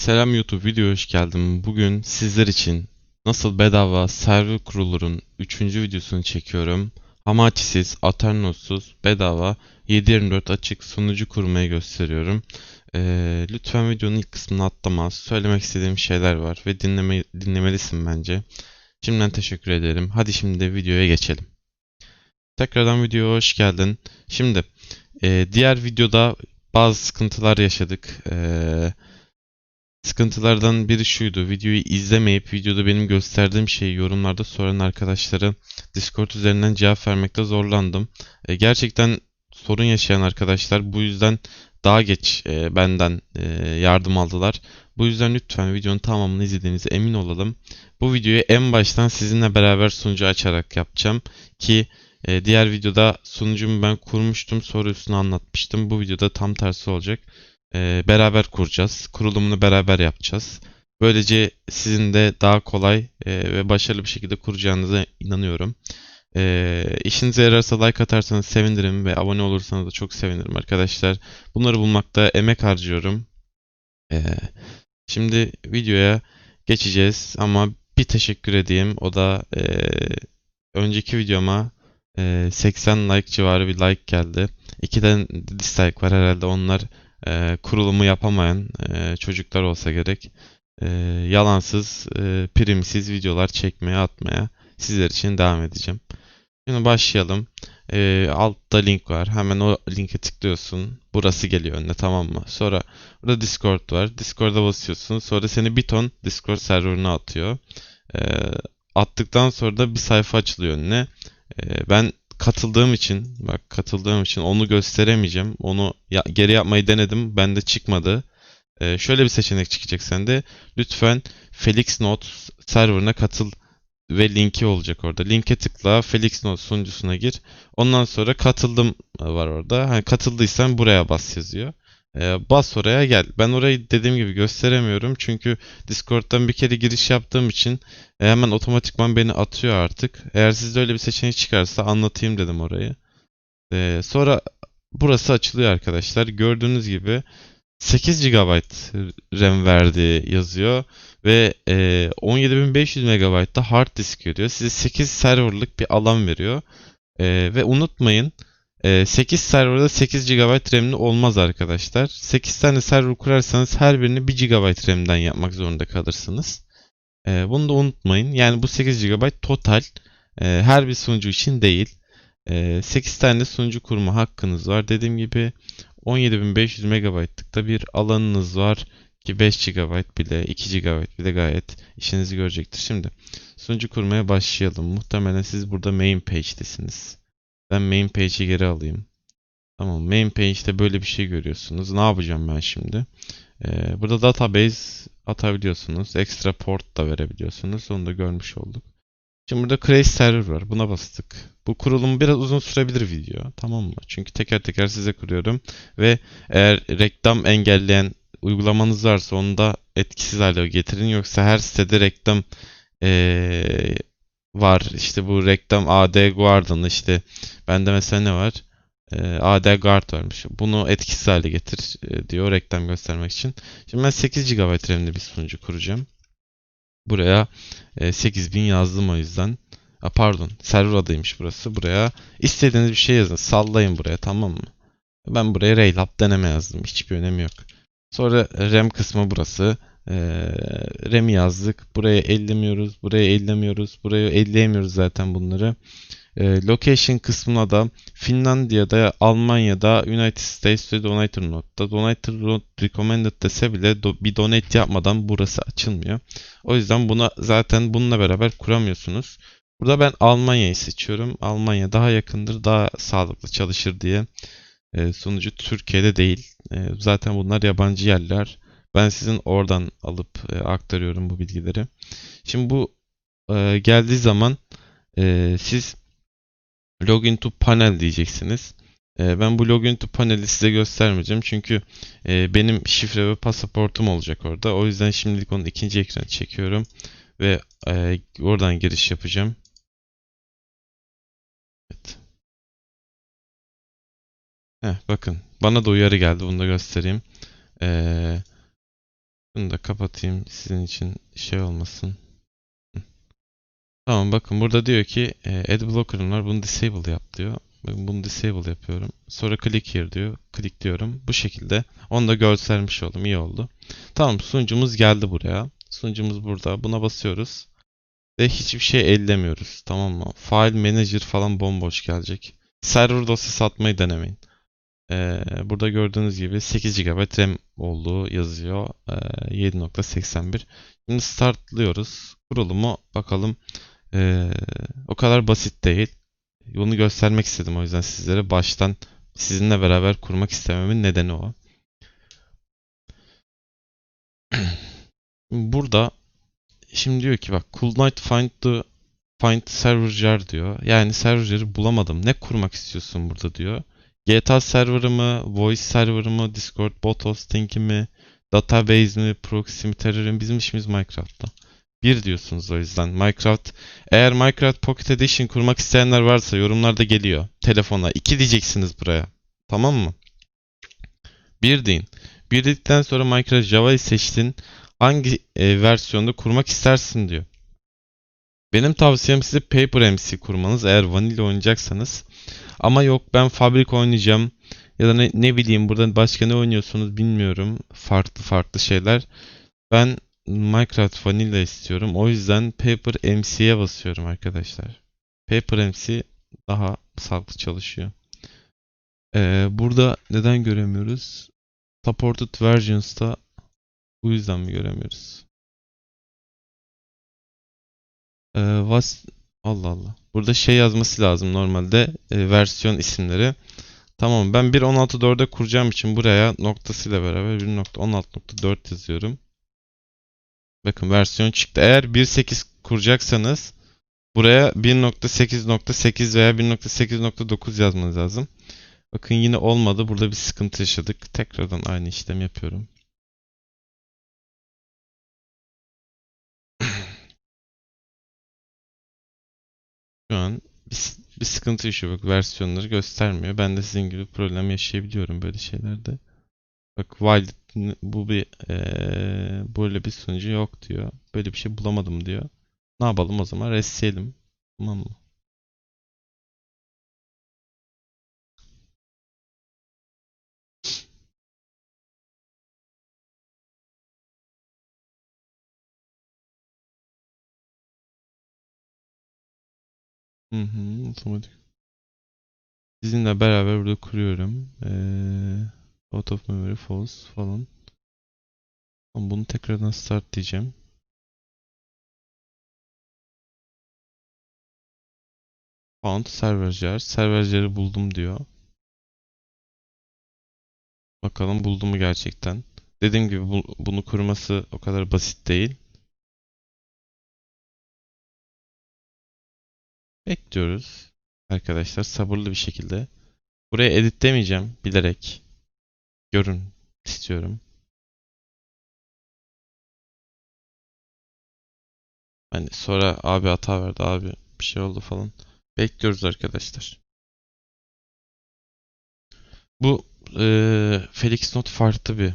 Selam YouTube videoya hoş geldin. Bugün sizler için nasıl bedava server kurulurun 3. videosunu çekiyorum. Hamachi'siz, Aternos'suz, bedava 7/24 açık sunucu kurmayı gösteriyorum. Ee, lütfen videonun ilk kısmını atlama. Söylemek istediğim şeyler var ve dinleme, dinlemelisin bence. Şimdiden teşekkür ederim. Hadi şimdi de videoya geçelim. Tekrardan videoya hoş geldin. Şimdi e, diğer videoda bazı sıkıntılar yaşadık. Eee Sıkıntılardan biri şuydu. Videoyu izlemeyip videoda benim gösterdiğim şeyi yorumlarda soran arkadaşlara Discord üzerinden cevap vermekte zorlandım. E, gerçekten sorun yaşayan arkadaşlar bu yüzden daha geç e, benden e, yardım aldılar. Bu yüzden lütfen videonun tamamını izlediğinize emin olalım. Bu videoyu en baştan sizinle beraber sunucu açarak yapacağım ki e, diğer videoda sunucumu ben kurmuştum üstüne anlatmıştım. Bu videoda tam tersi olacak. Ee, beraber kuracağız. Kurulumunu beraber yapacağız. Böylece sizin de daha kolay e, ve başarılı bir şekilde kuracağınıza inanıyorum. E, işinize yararsa like atarsanız sevinirim ve abone olursanız da çok sevinirim arkadaşlar. Bunları bulmakta emek harcıyorum. E, şimdi videoya geçeceğiz ama bir teşekkür edeyim. O da e, önceki videoma e, 80 like civarı bir like geldi. İkiden dislike var herhalde onlar e, kurulumu yapamayan e, çocuklar olsa gerek. E, yalansız, e, primsiz videolar çekmeye, atmaya sizler için devam edeceğim. Şimdi başlayalım. E, altta link var. Hemen o linke tıklıyorsun. Burası geliyor önüne tamam mı? Sonra burada Discord var. Discord'a basıyorsun. Sonra seni bir ton Discord serverına atıyor. E, attıktan sonra da bir sayfa açılıyor önüne. E, ben katıldığım için bak katıldığım için onu gösteremeyeceğim. Onu ya, geri yapmayı denedim. Bende çıkmadı. Ee, şöyle bir seçenek çıkacak sende. Lütfen Felix Notes serverına katıl ve linki olacak orada. Linke tıkla, Felix Notes sunucusuna gir. Ondan sonra katıldım var orada. Hani katıldıysan buraya bas yazıyor. Ee, bas oraya gel. Ben orayı dediğim gibi gösteremiyorum. Çünkü Discord'dan bir kere giriş yaptığım için e, hemen otomatikman beni atıyor artık. Eğer sizde öyle bir seçenek çıkarsa anlatayım dedim orayı. Ee, sonra burası açılıyor arkadaşlar. Gördüğünüz gibi 8 GB RAM verdiği yazıyor ve e, 17500 MB da hard disk veriyor. Size 8 serverlık bir alan veriyor. E, ve unutmayın 8 ee, serverda 8 GB RAM'li olmaz arkadaşlar. 8 tane server kurarsanız her birini 1 GB RAM'den yapmak zorunda kalırsınız. Ee, bunu da unutmayın. Yani bu 8 GB total e, her bir sunucu için değil. 8 ee, tane sunucu kurma hakkınız var. Dediğim gibi 17500 MB'lık da bir alanınız var ki 5 GB bile 2 GB bile gayet işinizi görecektir. Şimdi sunucu kurmaya başlayalım. Muhtemelen siz burada main page'desiniz. Ben main page'i geri alayım. Tamam main page'de böyle bir şey görüyorsunuz. Ne yapacağım ben şimdi? Ee, burada database atabiliyorsunuz. Extra port da verebiliyorsunuz. Onu da görmüş olduk. Şimdi burada create server var. Buna bastık. Bu kurulum biraz uzun sürebilir video. Tamam mı? Çünkü teker teker size kuruyorum. Ve eğer reklam engelleyen uygulamanız varsa onu da etkisiz hale getirin. Yoksa her sitede reklam ee, var. İşte bu reklam AD Guard'ın işte bende mesela ne var? Ee, AD Guard varmış. Bunu etkisiz hale getir e, diyor reklam göstermek için. Şimdi ben 8 GB RAM'li bir sunucu kuracağım. Buraya e, 8000 yazdım o yüzden. A, pardon server adıymış burası. Buraya istediğiniz bir şey yazın. Sallayın buraya tamam mı? Ben buraya Raylab deneme yazdım. Hiçbir önemi yok. Sonra RAM kısmı burası. Ee, RAM'i yazdık. Buraya ellemiyoruz. Buraya ellemiyoruz. Buraya elleyemiyoruz zaten bunları. Ee, location kısmına da Finlandiya'da, Almanya'da, United States'te Donator Note'da. Donator Note Recommended dese bile do, bir donate yapmadan burası açılmıyor. O yüzden buna zaten bununla beraber kuramıyorsunuz. Burada ben Almanya'yı seçiyorum. Almanya daha yakındır, daha sağlıklı çalışır diye. E, sunucu Türkiye'de değil. E, zaten bunlar yabancı yerler. Ben sizin oradan alıp e, aktarıyorum bu bilgileri. Şimdi bu e, geldiği zaman e, siz login to panel diyeceksiniz. E, ben bu login to paneli size göstermeyeceğim. Çünkü e, benim şifre ve pasaportum olacak orada. O yüzden şimdilik onun ikinci ekranı çekiyorum. Ve e, oradan giriş yapacağım. Evet. Heh, bakın bana da uyarı geldi. Bunu da göstereyim. Eee Şunu da kapatayım sizin için şey olmasın. Tamam bakın burada diyor ki e, ad blocker'ım var bunu disable yap diyor. Ben bunu disable yapıyorum. Sonra click here diyor. Click diyorum. Bu şekilde. Onu da göstermiş oldum. iyi oldu. Tamam sunucumuz geldi buraya. Sunucumuz burada. Buna basıyoruz. Ve hiçbir şey ellemiyoruz. Tamam mı? File manager falan bomboş gelecek. Server dosyası atmayı denemeyin. Ee, burada gördüğünüz gibi 8 GB RAM olduğu yazıyor. Ee, 7.81. Şimdi startlıyoruz. Kurulumu bakalım. Ee, o kadar basit değil. Bunu göstermek istedim o yüzden sizlere baştan sizinle beraber kurmak istememin nedeni o. Burada şimdi diyor ki bak could not find the find server jar diyor. Yani server jar'ı bulamadım. Ne kurmak istiyorsun burada diyor. GTA server'ı mı, voice server'ı mı, Discord bot hosting'i mi, database mi, proxy mi, terör mi? Bizim işimiz Minecraft'ta. Bir diyorsunuz o yüzden. Minecraft eğer Minecraft Pocket Edition kurmak isteyenler varsa yorumlarda geliyor. Telefona. 2 diyeceksiniz buraya. Tamam mı? Bir deyin. Bir dedikten sonra Minecraft Java'yı seçtin. Hangi e, versiyonda kurmak istersin diyor. Benim tavsiyem size Paper MC kurmanız eğer vanilla oynayacaksanız. Ama yok ben Fabric oynayacağım. Ya da ne, ne bileyim burada başka ne oynuyorsunuz bilmiyorum. Farklı farklı şeyler. Ben Minecraft Vanilla istiyorum. O yüzden Paper MC'ye basıyorum arkadaşlar. Paper MC daha sağlıklı çalışıyor. Ee, burada neden göremiyoruz? Supported Versions'ta bu yüzden mi göremiyoruz? Ee, Allah Allah. Burada şey yazması lazım normalde e, versiyon isimleri. Tamam ben 1.16.4'e kuracağım için buraya noktasıyla beraber 1.16.4 yazıyorum. Bakın versiyon çıktı. Eğer 1.8 kuracaksanız buraya 1.8.8 veya 1.8.9 yazmanız lazım. Bakın yine olmadı. Burada bir sıkıntı yaşadık. Tekrardan aynı işlemi yapıyorum. Şu an bir, bir sıkıntı yaşıyor. Bak versiyonları göstermiyor. Ben de sizin gibi problem yaşayabiliyorum böyle şeylerde. Bak while bu bir eee, böyle bir sunucu yok diyor. Böyle bir şey bulamadım diyor. Ne yapalım o zaman? Restleyelim. Tamam mı? Hı hı, otomatik. Sizinle beraber burada kuruyorum. Eee out of memory false falan. Ama bunu tekrardan start diyeceğim. Found server jar. Server jar'ı buldum diyor. Bakalım buldu mu gerçekten. Dediğim gibi bu- bunu kurması o kadar basit değil. Bekliyoruz. Arkadaşlar sabırlı bir şekilde. Buraya edit demeyeceğim bilerek. Görün istiyorum. Hani sonra abi hata verdi abi bir şey oldu falan. Bekliyoruz arkadaşlar. Bu eee Felix Not farklı bir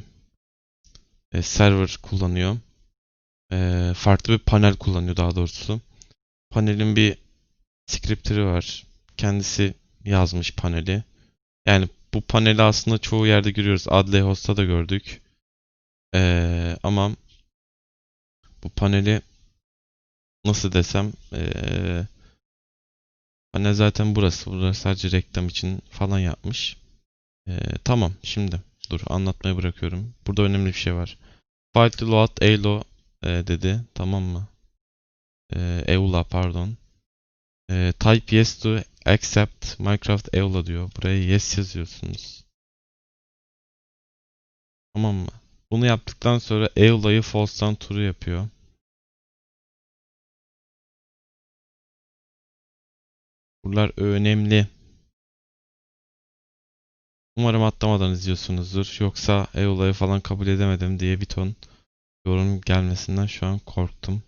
e, server kullanıyor. Eee, farklı bir panel kullanıyor daha doğrusu. Panelin bir script'i var. Kendisi yazmış paneli. Yani bu paneli aslında çoğu yerde görüyoruz. Adley Host'ta da gördük. Eee, ama bu paneli nasıl desem eee panel zaten burası. Burası sadece reklam için falan yapmış. Eee, tamam şimdi dur anlatmayı bırakıyorum. Burada önemli bir şey var. File to load EULA e, dedi. Tamam mı? Eee EULA pardon. Eee, type yes to accept Minecraft EULA diyor. Buraya yes yazıyorsunuz. Tamam mı? Bunu yaptıktan sonra EULA'yı false'tan true yapıyor. Buralar önemli. Umarım atlamadan izliyorsunuzdur. Yoksa EULA'yı falan kabul edemedim diye bir ton yorum gelmesinden şu an korktum.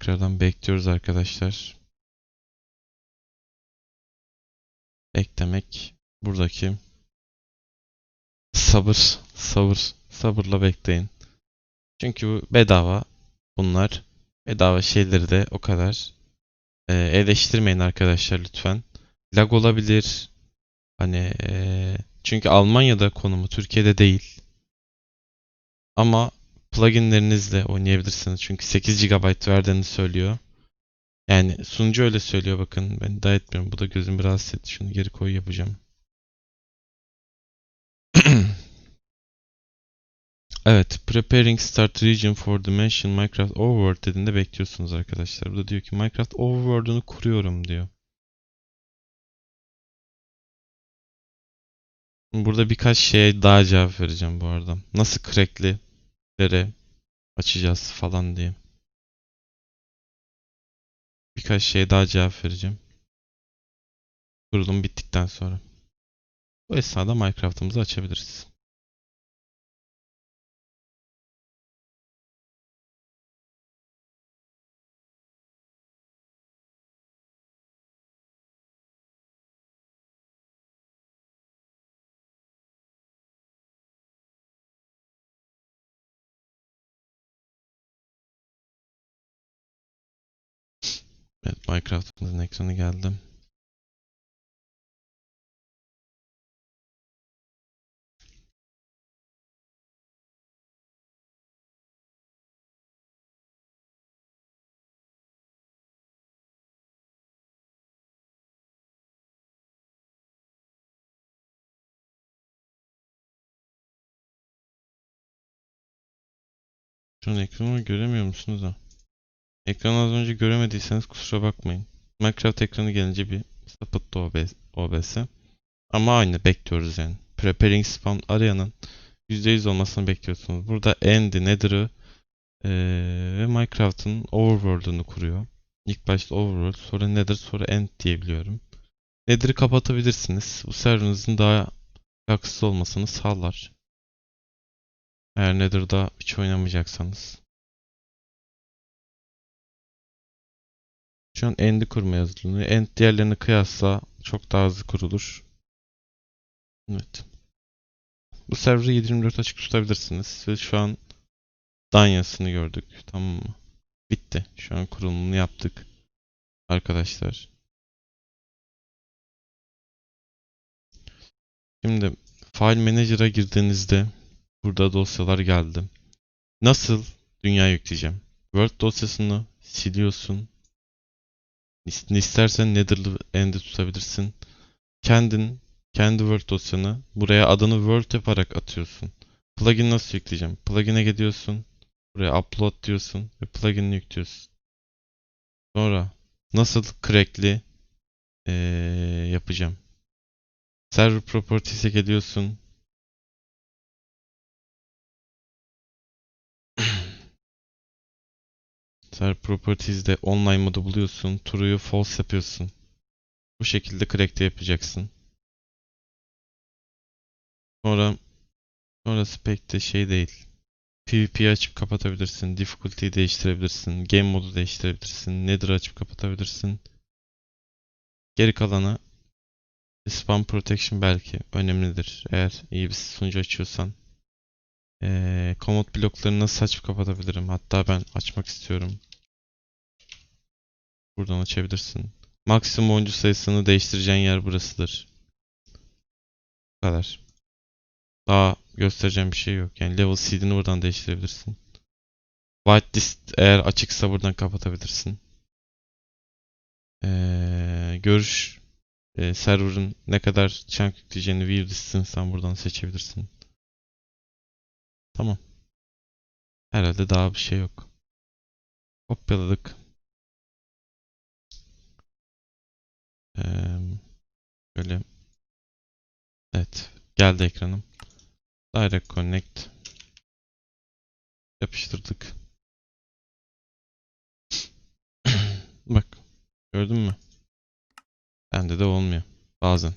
Tekrardan bekliyoruz arkadaşlar. Eklemek buradaki Sabır, sabır, sabırla bekleyin. Çünkü bu bedava bunlar. Bedava şeyleri de o kadar e, eleştirmeyin arkadaşlar lütfen. Lag olabilir. Hani e, çünkü Almanya'da konumu Türkiye'de değil. Ama pluginlerinizle oynayabilirsiniz. Çünkü 8 GB verdiğini söylüyor. Yani sunucu öyle söylüyor bakın. Ben iddia etmiyorum. Bu da gözümü rahatsız etti. Şunu geri koy yapacağım. Evet, preparing start region for dimension Minecraft Overworld dediğinde bekliyorsunuz arkadaşlar. Bu da diyor ki Minecraft Overworld'unu kuruyorum diyor. Burada birkaç şeye daha cevap vereceğim bu arada. Nasıl crackli'lere açacağız falan diye. Birkaç şeye daha cevap vereceğim. Kurulum bittikten sonra. Bu esnada Minecraft'ımızı açabiliriz. Evet, Minecraft'ımızın ekranı geldi. Şu an göremiyor musunuz da? Ekranı az önce göremediyseniz kusura bakmayın. Minecraft ekranı gelince bir sapıttı OBS. OBS. Ama aynı bekliyoruz yani. Preparing spawn arayanın %100 olmasını bekliyorsunuz. Burada End'i, Nether'ı eee, ve Minecraft'ın Overworld'unu kuruyor. İlk başta Overworld, sonra Nether, sonra End diyebiliyorum. Nether'ı kapatabilirsiniz. Bu serverinizin daha haksız olmasını sağlar. Eğer Nether'da hiç oynamayacaksanız. Şu an End'i kurmaya hazırlanıyor. End diğerlerine kıyasla çok daha hızlı kurulur. Evet. Bu serverı 7/24 açık tutabilirsiniz. Ve şu an Danyas'ını gördük. Tamam mı? Bitti. Şu an kurulumunu yaptık. Arkadaşlar. Şimdi File Manager'a girdiğinizde burada dosyalar geldi. Nasıl dünya yükleyeceğim? Word dosyasını siliyorsun. İst- İstersen Nether'lı End'i tutabilirsin. Kendin kendi Word dosyanı buraya adını Word yaparak atıyorsun. Plugin nasıl yükleyeceğim? Plugin'e gidiyorsun. Buraya upload diyorsun ve plugin'i yüklüyorsun. Sonra nasıl crackli eee, yapacağım? Server properties'e geliyorsun. Server properties'de online modu buluyorsun. True'yu false yapıyorsun. Bu şekilde crack'te yapacaksın. Sonra sonrası pek de şey değil. PvP'yi açıp kapatabilirsin. Difficulty'yi değiştirebilirsin. Game modu değiştirebilirsin. Nether'ı açıp kapatabilirsin. Geri kalanı Spam Protection belki önemlidir. Eğer iyi bir sunucu açıyorsan. Ee, komut bloklarını nasıl açıp kapatabilirim? Hatta ben açmak istiyorum. Buradan açabilirsin. Maksimum oyuncu sayısını değiştireceğin yer burasıdır. Bu kadar. Daha göstereceğim bir şey yok. Yani level seed'ini buradan değiştirebilirsin. Whitelist eğer açıksa buradan kapatabilirsin. Ee, görüş e, server'ın ne kadar chunk yükleyeceğini view distance buradan seçebilirsin. Tamam. Herhalde daha bir şey yok. Kopyaladık. Ee. Evet. Geldi ekranım. Direct Connect. Yapıştırdık. Bak. Gördün mü? Bende de olmuyor. Bazen.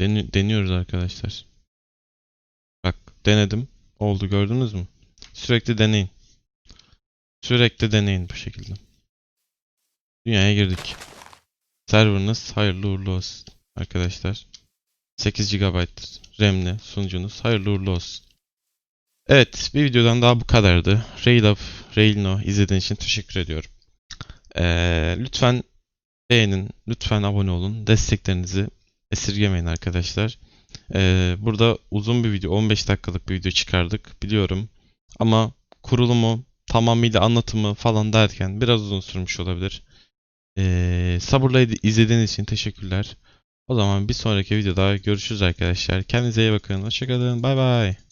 Deni- deniyoruz arkadaşlar. Bak denedim. Oldu gördünüz mü? Sürekli deneyin. Sürekli deneyin bu şekilde. Dünyaya girdik. Serverınız hayırlı uğurlu olsun. arkadaşlar. 8 GB RAM'li sunucunuz. Hayırlı uğurlu olsun. Evet, bir videodan daha bu kadardı. Rail Up, Rail No izlediğiniz için teşekkür ediyorum. Ee, lütfen beğenin, lütfen abone olun. Desteklerinizi esirgemeyin arkadaşlar. Ee, burada uzun bir video, 15 dakikalık bir video çıkardık biliyorum. Ama kurulumu, tamamıyla anlatımı falan derken biraz uzun sürmüş olabilir. Ee, sabırla izlediğiniz için teşekkürler. O zaman bir sonraki videoda görüşürüz arkadaşlar. Kendinize iyi bakın. Hoşçakalın. Bay bay.